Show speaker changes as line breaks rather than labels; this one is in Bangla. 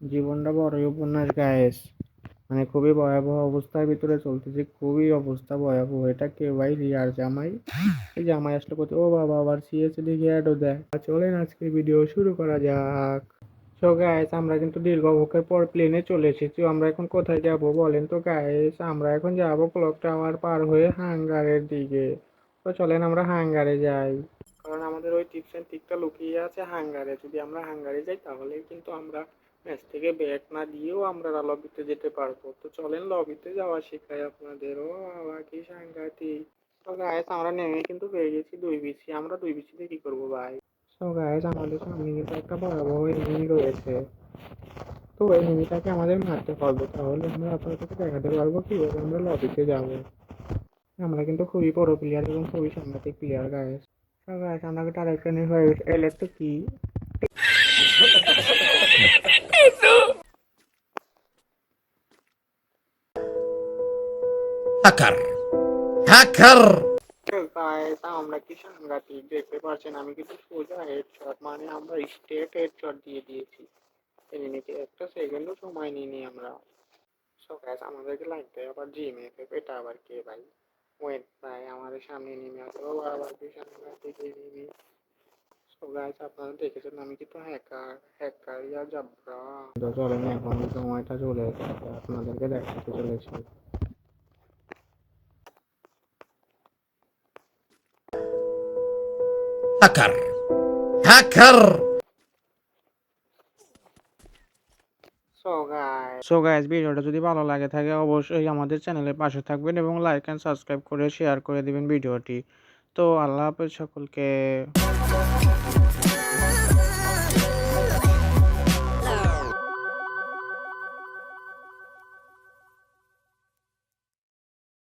জীবনটা বড়ই উপন্যাস গায়েস মানে খুবই ভয়াবহ অবস্থার ভিতরে চলতেছে, খুবই অবস্থা ভয়াবহ। এটা কে ভাই? রিয়ার জামাই? এই জামাই আসলে কোথায়? ও বাবা, আবার সিএসি দিকে অ্যাডও দেয়। চলেন আজকে ভিডিও শুরু করা যাক। সো গাইস আমরা কিন্তু দীর্ঘ অবকার পর প্লেনে চলে এসেছি। আমরা এখন কোথায় যাব বলেন তো গাইস আমরা এখন যাব ক্লক টাওয়ার পার হয়ে হাঙ্গারের দিকে। তো চলেন আমরা হাঙ্গারে যাই। কারণ আমাদের ওই টিপস অ্যান্ড ট্রিকটা লুকিয়ে আছে হাঙ্গারে যদি আমরা হাঙ্গারে যাই তাহলে কিন্তু আমরা ম্যাচ থেকে ব্যাট না দিয়েও আমরা লবিতে যেতে পারব। তো চলেন লবিতে যাওয়া শেখাই আপনাদের ও বাবা কি সাংঘাতিক। তো গাইস আমরা নেমে কিন্তু পেয়ে গেছি দুই বিসি। আমরা দুই বিসিতে কি করব ভাই? তো গাইস আমাদের সামনে কিন্তু একটা ভয়াবহ এনিমি রয়েছে। তো এই এনিমিটাকে আমাদের মারতে পারব। তাহলে আমরা আপনাদেরকে দেখাতে পারব কীভাবে আমরা লবিতে যাব। আমরা কিন্তু খুবই বড় প্লেয়ার এবং খুবই সাংঘাতিক প্লেয়ার গাইস তো গাইস আমরা কিন্তু আরেকটা নিয়ে এলে তো কি?
হ্যাকার হ্যাকার
গাইস আমরা কি সাংঘাতিক দেখতে পাচ্ছেন? আমি কিন্তু সোজা হেডশট মানে আমরা স্ট্রেট হেডশট দিয়ে দিয়েছি। এনিমিকে একটা সেকেন্ডও সময় নিইনি আমরা। সো গাইস আমাদেরকে লাগবে আবার জিমে এটা আবার কে ভাই? ওয়েট ভাই আমাদের সামনে নেমে আসবে ও আবার কি সাংঘাতিক এনিমি সো গাইস আপনারা দেখেছেন আমি কিন্তু হ্যাকার হ্যাকার ইয়া জাবরা। চলেন এখন সময়টা চলে এসেছে আপনাদেরকে দেখাতে চলেছি।
Hacker hacker
so guys so guys ভিডিওটা যদি ভালো লাগে থাকে অবশ্যই আমাদের চ্যানেলের পাশে থাকবেন এবং লাইক অ্যান্ড সাবস্ক্রাইব করে শেয়ার করে দিবেন ভিডিওটি। তো আল্লাহ হাফেজ সকলকে।